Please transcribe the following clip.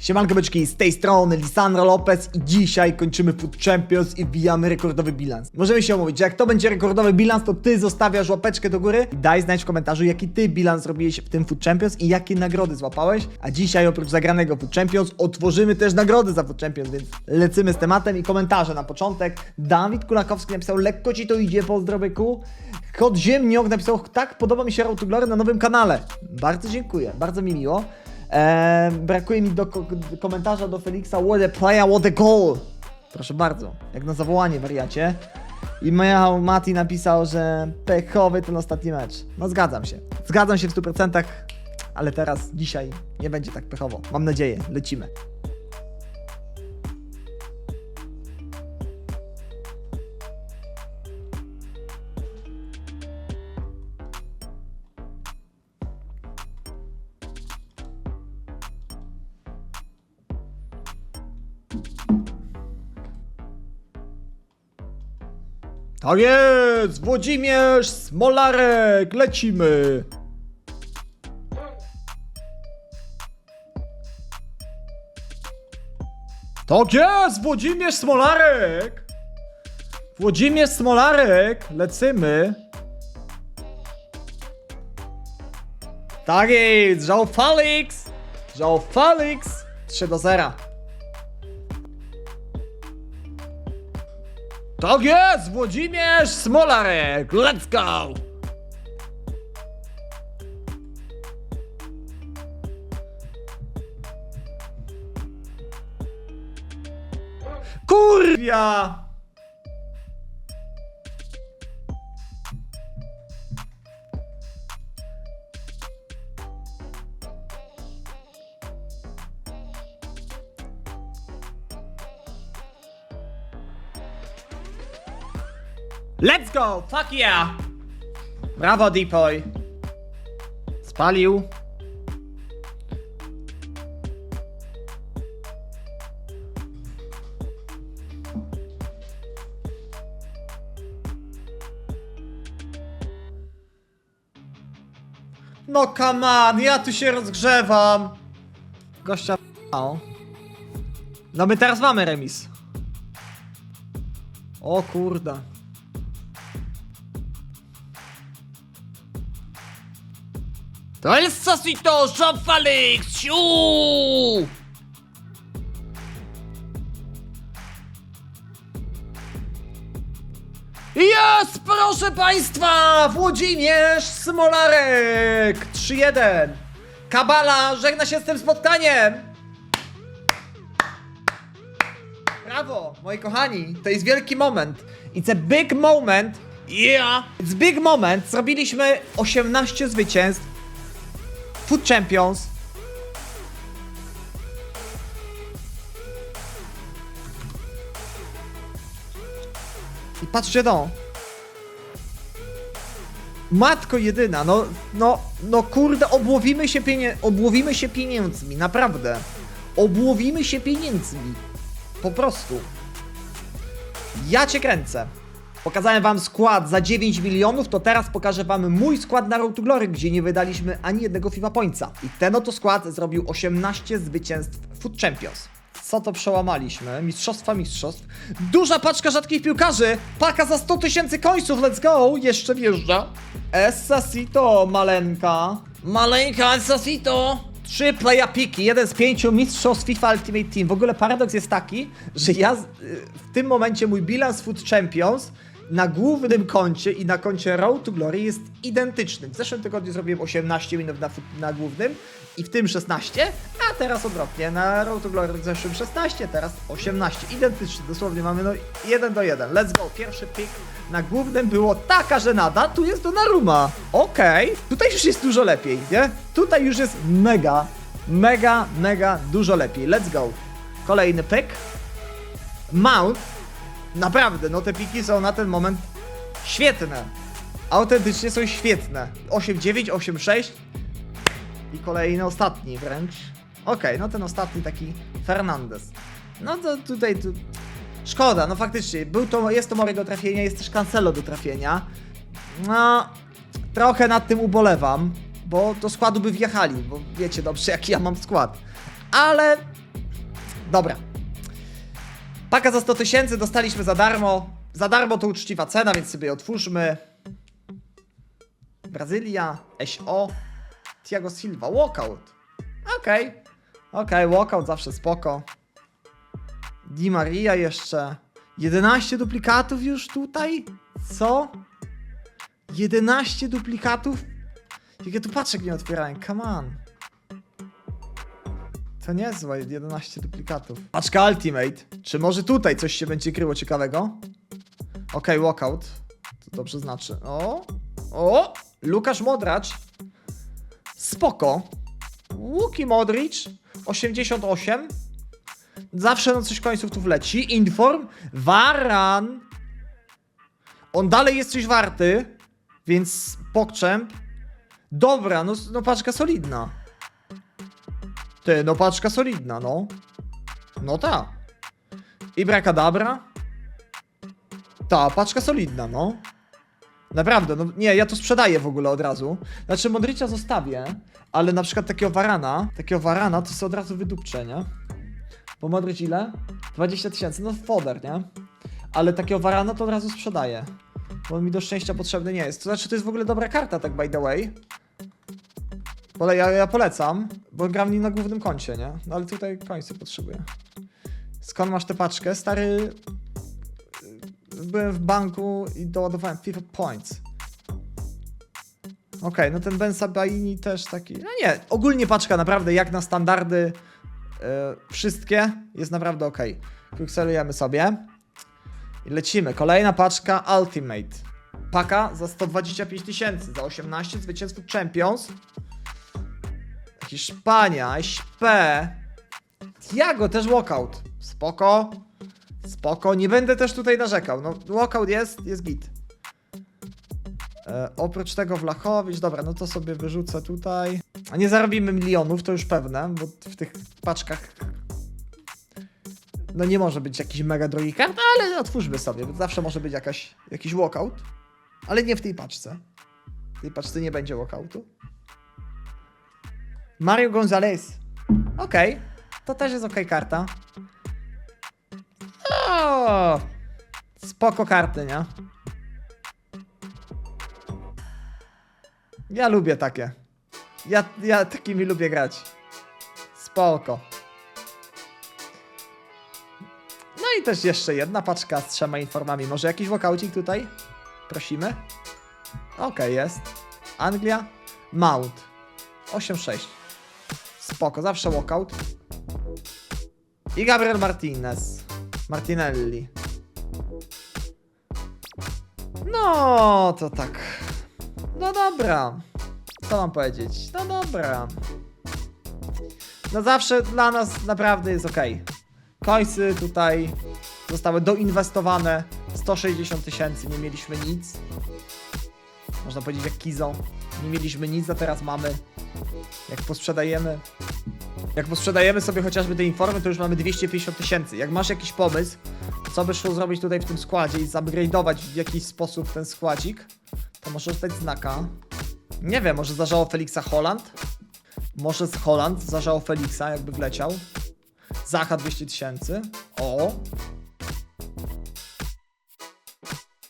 Siemanko byczki, z tej strony Lisandro Lopez i dzisiaj kończymy Food Champions i wbijamy rekordowy bilans. Możemy się omówić, że jak to będzie rekordowy bilans, to ty zostawiasz łapeczkę do góry i daj znać w komentarzu, jaki ty bilans zrobiłeś w tym Food Champions i jakie nagrody złapałeś. A dzisiaj oprócz zagranego Food Champions otworzymy też nagrody za Food Champions, więc lecimy z tematem i komentarze na początek. Dawid Kulakowski napisał, lekko ci to idzie, pozdrowyku. Kod Ziemniok napisał, tak, podoba mi się Road na nowym kanale. Bardzo dziękuję, bardzo mi miło. Eee, brakuje mi do ko komentarza do Felixa What a player, what a goal! Proszę bardzo, jak na zawołanie wariacie. I Michał Mati napisał, że pechowy ten ostatni mecz. No zgadzam się. Zgadzam się w 100%, ale teraz, dzisiaj nie będzie tak pechowo. Mam nadzieję, lecimy. Tak jest! Włodzimierz Smolarek! Lecimy! Tak jest! Włodzimierz Smolarek! Włodzimierz Smolarek! Lecimy! Tak jest! Joe Felix! Joe Felix! 3 do 0. Tak jest! Włodzimierz Smolarek! Let's go! Kurwia! Let's go! Fuck yeah! Brawo, Deepoy! Spalił. No come on, ja tu się rozgrzewam! Gościa o. No my teraz mamy remis. O kurde. To jest Sosito, Jean Felix! Siu! Jest, proszę Państwa! Włodzimierz Smolarek! 3-1. Kabala żegna się z tym spotkaniem! Brawo, moi kochani, to jest wielki moment. It's a big moment. Yeah! It's big moment. Zrobiliśmy 18 zwycięstw. Food Champions. I patrzcie no. Matko jedyna, no, no, no kurde, obłowimy się, pienie obłowimy się pieniędzmi, naprawdę. Obłowimy się pieniędzmi. Po prostu. Ja cię kręcę. Pokazałem wam skład za 9 milionów, to teraz pokażę wam mój skład na Road to Glory, gdzie nie wydaliśmy ani jednego FIFA Pointsa. I ten oto skład zrobił 18 zwycięstw Food Champions. Co to przełamaliśmy? Mistrzostwa mistrzostw. Duża paczka rzadkich piłkarzy! Paka za 100 tysięcy końców, let's go! Jeszcze wjeżdża. Essasito, maleńka. Maleńka Essasito! Trzy playa piki, jeden z pięciu mistrzostw FIFA Ultimate Team. W ogóle paradoks jest taki, że ja z- w tym momencie mój bilans Food Champions na głównym koncie i na koncie Road to Glory jest identyczny. W zeszłym tygodniu zrobiłem 18 minut na, na głównym i w tym 16, a teraz odwrotnie. Na Road to Glory w zeszłym 16, teraz 18. Identyczny, dosłownie mamy no 1 do 1. Let's go. Pierwszy pick na głównym było taka żenada, tu jest Donnarumma. Okej, tutaj już jest dużo lepiej, nie? Tutaj już jest mega, mega, mega dużo lepiej. Let's go. Kolejny pick. Mount. Naprawdę, no te piki są na ten moment świetne. Autentycznie są świetne. 8-9, 8-6 i kolejny ostatni wręcz. Okej, no ten ostatni taki Fernandez. No to tutaj tu... Szkoda, no faktycznie, był to, jest to Mori do trafienia, jest też Cancelo do trafienia. No, trochę nad tym ubolewam, bo do składu by wjechali, bo wiecie dobrze jaki ja mam skład. Ale Dobra. Paka za 100 tysięcy dostaliśmy za darmo. Za darmo to uczciwa cena, więc sobie otwórzmy. Brazylia, SO, Thiago Silva, walkout. Okej. Okej, walkout zawsze spoko. Di Maria jeszcze. 11 duplikatów już tutaj? Co? 11 duplikatów? Jak ja tu paczek nie otwierałem, come on. To niezłe, 11 duplikatów. Paczka Ultimate. Czy może tutaj coś się będzie kryło ciekawego? Okej, walkout. To dobrze znaczy. O! O! Lukasz Modracz. Spoko. Łuki Modric. 88. Zawsze no coś końców tu wleci. Inform. Varan. On dalej jest coś warty. Więc pokczemp. Dobra, no, no paczka solidna. Ty, no paczka solidna, no. No ta. Ibrakadabra. Ta, paczka solidna, no. Naprawdę, no nie, ja to sprzedaję w ogóle od razu. Znaczy Modricia zostawię, ale na przykład takiego Varana, takiego Varana to sobie od razu wydupczę, nie? Bo Modric ile? 20 tysięcy, no foder, nie? Ale takiego Varana to od razu sprzedaję. Bo on mi do szczęścia potrzebny nie jest. To znaczy, to jest w ogóle dobra karta, tak by the way. Pole, ja, ja polecam, bo gram nim na głównym koncie, nie? No ale tutaj końce potrzebuję. Skąd masz tę paczkę? Stary... Byłem w banku i doładowałem FIFA Points. Okej, no ten Ben Sabaini też taki... No nie, ogólnie paczka naprawdę jak na standardy e, wszystkie jest naprawdę ok. Pixelujemy sobie. I lecimy. Kolejna paczka Ultimate. Paka za 125 tysięcy, za 18 zwycięstw Champions. Hiszpania, SP. Tiago też walkout. Spoko. Spoko. Nie będę też tutaj narzekał. No, walkout jest, jest git. E, oprócz tego Wlachowicz, dobra, no to sobie wyrzucę tutaj. A nie zarobimy milionów, to już pewne, bo w tych paczkach no nie może być jakiś mega drogi kart, ale otwórzmy sobie, bo zawsze może być jakaś, jakiś walkout. Ale nie w tej paczce. W tej paczce nie będzie walkoutu. Mario Gonzalez. Okej. To też jest okej karta. O, spoko karty, nie? Ja lubię takie. Ja, ja takimi lubię grać. Spoko. No i też jeszcze jedna paczka z trzema informami. Może jakiś walkoucik tutaj? Prosimy. Okej, jest. Anglia. Mount. 8-6. Spoko, zawsze walkout. I Gabriel Martinez. Martinelli. No, to tak. No dobra. Co mam powiedzieć? No dobra. No zawsze dla nas naprawdę jest ok. Końcy tutaj zostały doinwestowane. 160 tysięcy, nie mieliśmy nic. Można powiedzieć jak Kizo. Nie mieliśmy nic, a teraz mamy. Jak posprzedajemy. Jak posprzedajemy sobie chociażby te informy, to już mamy 250 tysięcy. Jak masz jakiś pomysł, co by szło zrobić tutaj w tym składzie i zupgrade'ować w jakiś sposób ten składzik, to możesz dać znaka. Nie wiem, może zarzało Felixa Holland? Może z Holland zarzało Felixa, jakby wleciał. Zacha 200 tysięcy. O,